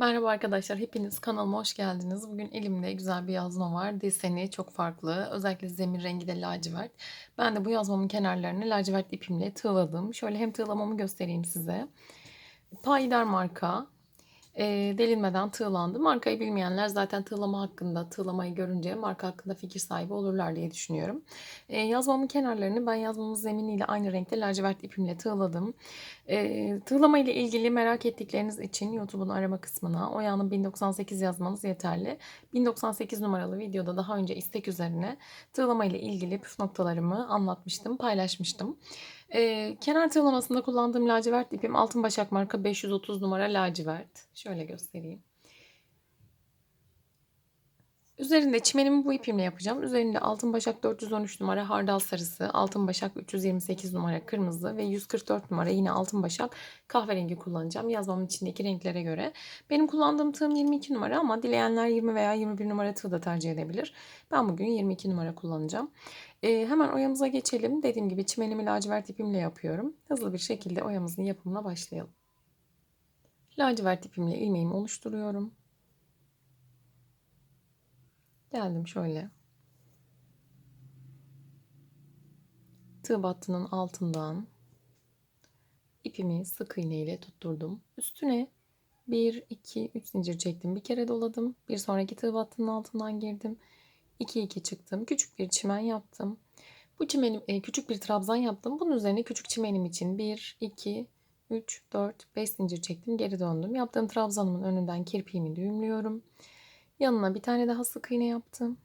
Merhaba arkadaşlar, hepiniz kanalıma hoş geldiniz. Bugün elimde güzel bir yazma var. Deseni çok farklı. Özellikle zemin rengi de lacivert. Ben de bu yazmamın kenarlarını lacivert ipimle tığladım. Şöyle hem tığlamamı göstereyim size. Payidar marka. E, delinmeden tığlandı. Markayı bilmeyenler zaten tığlama hakkında, tığlamayı görünce marka hakkında fikir sahibi olurlar diye düşünüyorum. E, yazmamın kenarlarını ben yazmamın zeminiyle aynı renkte lacivert ipimle tığladım. E, tığlama ile ilgili merak ettikleriniz için YouTube'un arama kısmına Oya'nın 1098 yazmanız yeterli. 1098 numaralı videoda daha önce istek üzerine tığlama ile ilgili püf noktalarımı anlatmıştım, paylaşmıştım. Ee, kenar tığlamasında kullandığım lacivert ipim Altın Başak marka 530 numara lacivert. Şöyle göstereyim. Üzerinde çimenimi bu ipimle yapacağım. Üzerinde Altın Başak 413 numara hardal sarısı, Altın Başak 328 numara kırmızı ve 144 numara yine Altın Başak kahverengi kullanacağım. Yazmamın içindeki renklere göre. Benim kullandığım tığım 22 numara ama dileyenler 20 veya 21 numara tığ da tercih edebilir. Ben bugün 22 numara kullanacağım. Ee, hemen oyamıza geçelim. Dediğim gibi çimenimi lacivert ipimle yapıyorum. Hızlı bir şekilde oyamızın yapımına başlayalım. Lacivert ipimle ilmeğimi oluşturuyorum. Geldim şöyle. Tığ battının altından ipimi sık iğne ile tutturdum. Üstüne 1, 2, 3 zincir çektim. Bir kere doladım. Bir sonraki tığ battının altından girdim. 2, 2 çıktım. Küçük bir çimen yaptım. Bu çimenim, e, küçük bir trabzan yaptım. Bunun üzerine küçük çimenim için 1, 2, 3, 4, 5 zincir çektim. Geri döndüm. Yaptığım trabzanımın önünden kirpiğimi düğümlüyorum. Yanına bir tane daha sık iğne yaptım.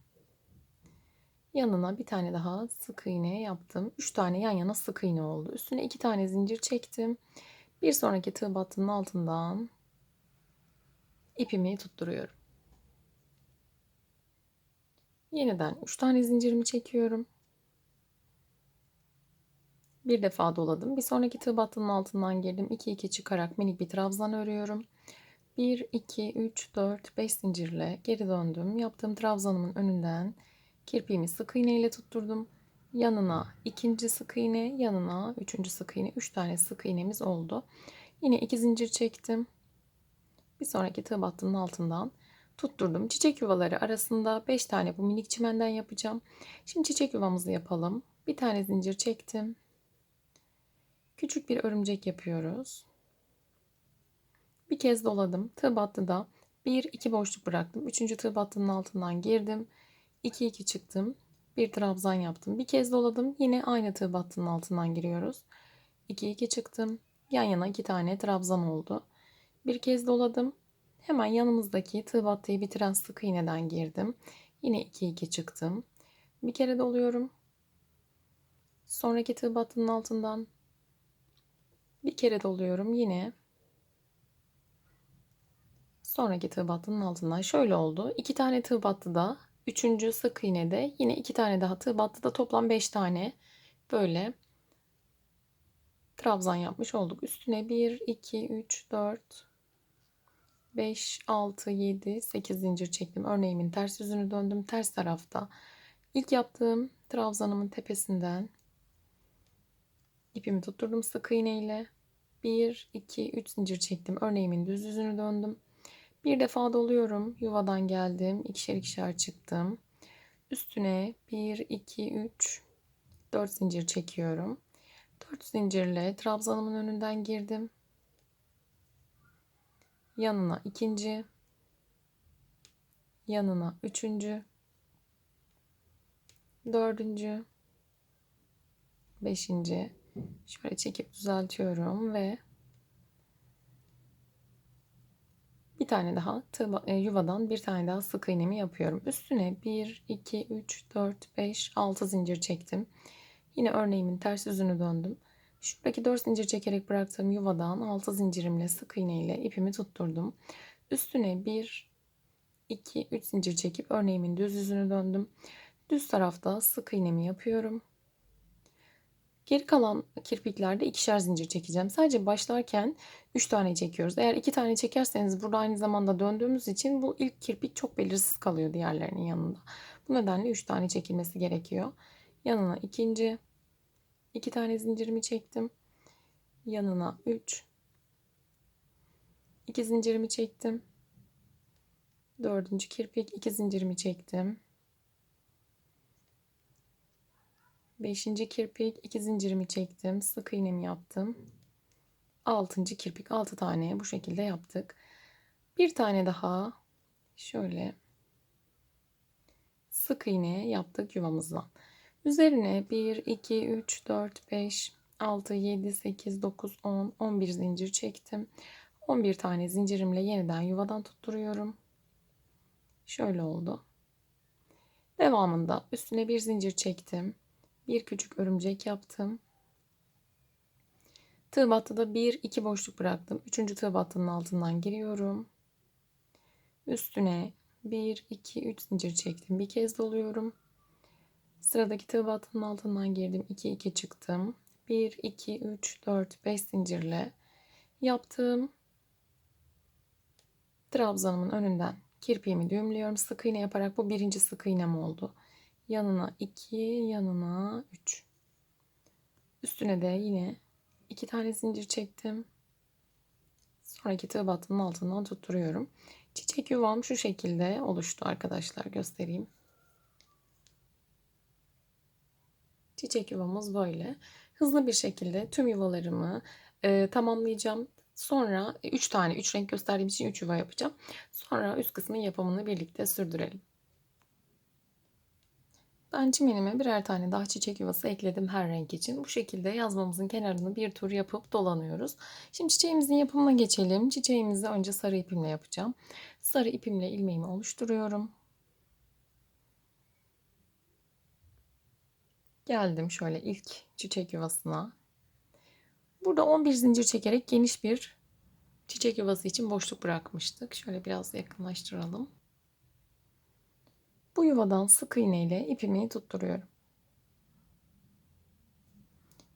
Yanına bir tane daha sık iğne yaptım. 3 tane yan yana sık iğne oldu. Üstüne 2 tane zincir çektim. Bir sonraki tığ battının altından ipimi tutturuyorum. Yeniden 3 tane zincirimi çekiyorum. Bir defa doladım. Bir sonraki tığ battının altından girdim. 2 2 çıkarak minik bir trabzan örüyorum. 1, 2, 3, 4, 5 zincirle geri döndüm. Yaptığım trabzanımın önünden kirpiğimi sık iğne ile tutturdum. Yanına ikinci sık iğne, yanına üçüncü sık iğne. Üç tane sık iğnemiz oldu. Yine iki zincir çektim. Bir sonraki tığ battının altından tutturdum. Çiçek yuvaları arasında 5 tane bu minik çimenden yapacağım. Şimdi çiçek yuvamızı yapalım. Bir tane zincir çektim. Küçük bir örümcek yapıyoruz. Bir kez doladım. Tığ battıda 1 2 boşluk bıraktım. 3. tığ battının altından girdim. 2 2 çıktım. Bir trabzan yaptım. Bir kez doladım. Yine aynı tığ battının altından giriyoruz. 2 2 çıktım. Yan yana iki tane trabzan oldu. Bir kez doladım. Hemen yanımızdaki tığ battıyı bitiren sık iğneden girdim. Yine 2 2 çıktım. Bir kere doluyorum. Sonraki tığ battının altından bir kere doluyorum yine. Sonraki tığ battının altından şöyle oldu. 2 tane tığ battı da üçüncü sık iğnede yine iki tane daha tığ battı da toplam 5 tane böyle trabzan yapmış olduk. Üstüne 1, 2, 3, 4, 5, 6, 7, 8 zincir çektim. Örneğimin ters yüzünü döndüm. Ters tarafta ilk yaptığım trabzanımın tepesinden ipimi tutturdum sık iğne ile. 1, 2, 3 zincir çektim. Örneğimin düz yüzünü döndüm. Bir defa doluyorum. Yuvadan geldim. İkişer ikişer çıktım. Üstüne 1, 2, 3, 4 zincir çekiyorum. 4 zincirle trabzanımın önünden girdim. Yanına ikinci, yanına üçüncü, dördüncü, beşinci. Şöyle çekip düzeltiyorum ve Bir tane daha tığ, e, yuvadan bir tane daha sık iğnemi yapıyorum. Üstüne 1, 2, 3, 4, 5, 6 zincir çektim. Yine örneğimin ters yüzünü döndüm. Şuradaki 4 zincir çekerek bıraktığım yuvadan 6 zincirimle sık iğne ile ipimi tutturdum. Üstüne 1, 2, 3 zincir çekip örneğimin düz yüzünü döndüm. Düz tarafta sık iğnemi yapıyorum. Geri kalan kirpiklerde ikişer zincir çekeceğim. Sadece başlarken 3 tane çekiyoruz. Eğer 2 tane çekerseniz burada aynı zamanda döndüğümüz için bu ilk kirpik çok belirsiz kalıyor diğerlerinin yanında. Bu nedenle 3 tane çekilmesi gerekiyor. Yanına ikinci 2 tane zincirimi çektim. Yanına 3 2 zincirimi çektim. Dördüncü kirpik iki zincirimi çektim. Beşinci kirpik iki zincirimi çektim. Sık iğnemi yaptım. Altıncı kirpik altı tane bu şekilde yaptık. Bir tane daha şöyle sık iğne yaptık yuvamızdan. Üzerine 1, 2, 3, 4, 5, 6, 7, 8, 9, 10, 11 zincir çektim. 11 tane zincirimle yeniden yuvadan tutturuyorum. Şöyle oldu. Devamında üstüne bir zincir çektim. Bir küçük örümcek yaptım. Tığ battıda bir iki boşluk bıraktım. Üçüncü tığ battının altından giriyorum. Üstüne 1, 2, 3 zincir çektim. Bir kez doluyorum. Sıradaki tığ battının altından girdim. 2, 2 çıktım. 1, 2, 3, 4, 5 zincirle yaptığım trabzanımın önünden kirpiğimi düğümlüyorum. Sık iğne yaparak bu birinci sık iğnem oldu. Yanına 2, yanına 3. Üstüne de yine 2 tane zincir çektim. Sonraki tığ battının altından tutturuyorum. Çiçek yuvam şu şekilde oluştu arkadaşlar. Göstereyim. Çiçek yuvamız böyle. Hızlı bir şekilde tüm yuvalarımı e, tamamlayacağım. Sonra 3 tane 3 renk gösterdiğim için 3 yuva yapacağım. Sonra üst kısmın yapımını birlikte sürdürelim. Ben çimenime birer tane daha çiçek yuvası ekledim her renk için. Bu şekilde yazmamızın kenarını bir tur yapıp dolanıyoruz. Şimdi çiçeğimizin yapımına geçelim. Çiçeğimizi önce sarı ipimle yapacağım. Sarı ipimle ilmeğimi oluşturuyorum. Geldim şöyle ilk çiçek yuvasına. Burada 11 zincir çekerek geniş bir çiçek yuvası için boşluk bırakmıştık. Şöyle biraz yakınlaştıralım. Bu yuvadan sık iğne ile ipimi tutturuyorum.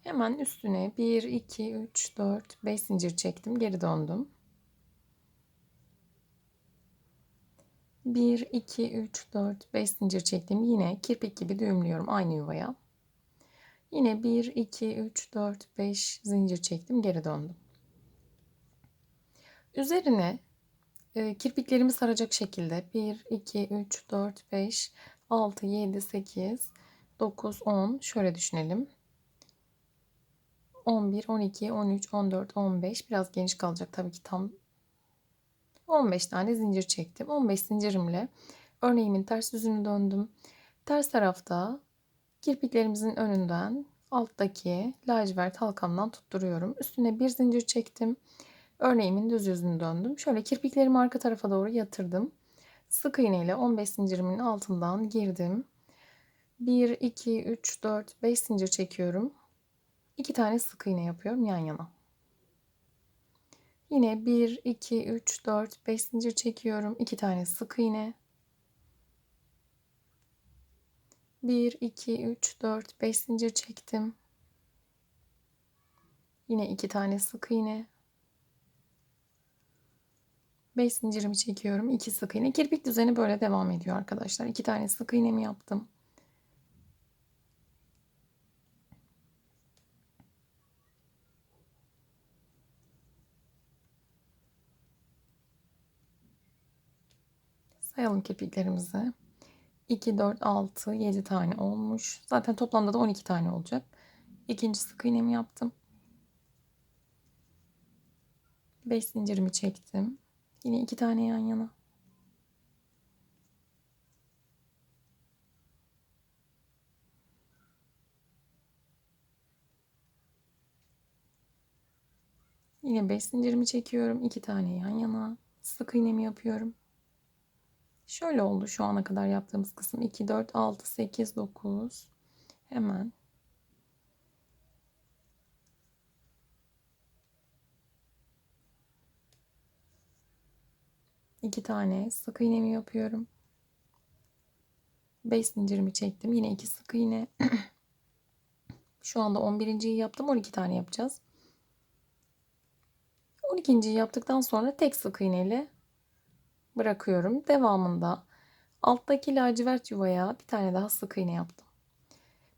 Hemen üstüne 1, 2, 3, 4, 5 zincir çektim. Geri döndüm. 1, 2, 3, 4, 5 zincir çektim. Yine kirpik gibi düğümlüyorum aynı yuvaya. Yine 1, 2, 3, 4, 5 zincir çektim. Geri döndüm. Üzerine e, kirpiklerimi saracak şekilde 1, 2, 3, 4, 5, 6, 7, 8, 9, 10 şöyle düşünelim. 11, 12, 13, 14, 15 biraz geniş kalacak tabii ki tam 15 tane zincir çektim. 15 zincirimle örneğimin ters yüzünü döndüm. Ters tarafta kirpiklerimizin önünden alttaki lacivert halkamdan tutturuyorum. Üstüne bir zincir çektim. Örneğimin düz yüzünü döndüm. Şöyle kirpiklerimi arka tarafa doğru yatırdım. Sık iğne ile 15 zincirimin altından girdim. 1, 2, 3, 4, 5 zincir çekiyorum. 2 tane sık iğne yapıyorum yan yana. Yine 1, 2, 3, 4, 5 zincir çekiyorum. 2 tane sık iğne. 1, 2, 3, 4, 5 zincir çektim. Yine 2 tane sık iğne. 5 zincirimi çekiyorum. 2 sık iğne. Kirpik düzeni böyle devam ediyor arkadaşlar. 2 tane sık iğnemi yaptım. Sayalım kirpiklerimizi. 2, 4, 6, 7 tane olmuş. Zaten toplamda da 12 tane olacak. İkinci sık iğnemi yaptım. 5 zincirimi çektim. Yine iki tane yan yana. Yine 5 zincirimi çekiyorum. iki tane yan yana. Sık iğnemi yapıyorum. Şöyle oldu şu ana kadar yaptığımız kısım. 2, 4, 6, 8, 9. Hemen iki tane sık iğnemi yapıyorum. 5 zincirimi çektim. Yine iki sık iğne. Şu anda 11.yi yaptım. 12 tane yapacağız. 12.yi yaptıktan sonra tek sık iğne ile bırakıyorum. Devamında alttaki lacivert yuvaya bir tane daha sık iğne yaptım.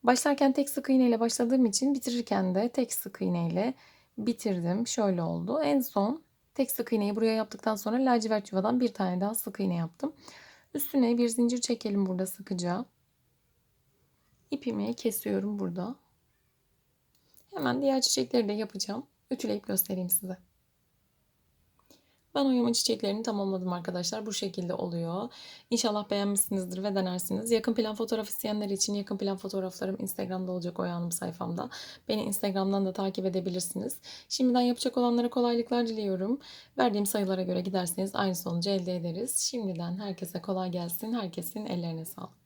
Başlarken tek sık iğne ile başladığım için bitirirken de tek sık iğne ile bitirdim. Şöyle oldu. En son Tek sık iğneyi buraya yaptıktan sonra lacivert yuvadan bir tane daha sık iğne yaptım. Üstüne bir zincir çekelim burada sıkıca. İpimi kesiyorum burada. Hemen diğer çiçekleri de yapacağım. Ütüleyip göstereyim size. Ben oyama çiçeklerini tamamladım arkadaşlar. Bu şekilde oluyor. İnşallah beğenmişsinizdir ve denersiniz. Yakın plan fotoğraf isteyenler için yakın plan fotoğraflarım Instagram'da olacak Oya Hanım sayfamda. Beni Instagram'dan da takip edebilirsiniz. Şimdiden yapacak olanlara kolaylıklar diliyorum. Verdiğim sayılara göre giderseniz aynı sonucu elde ederiz. Şimdiden herkese kolay gelsin. Herkesin ellerine sağlık.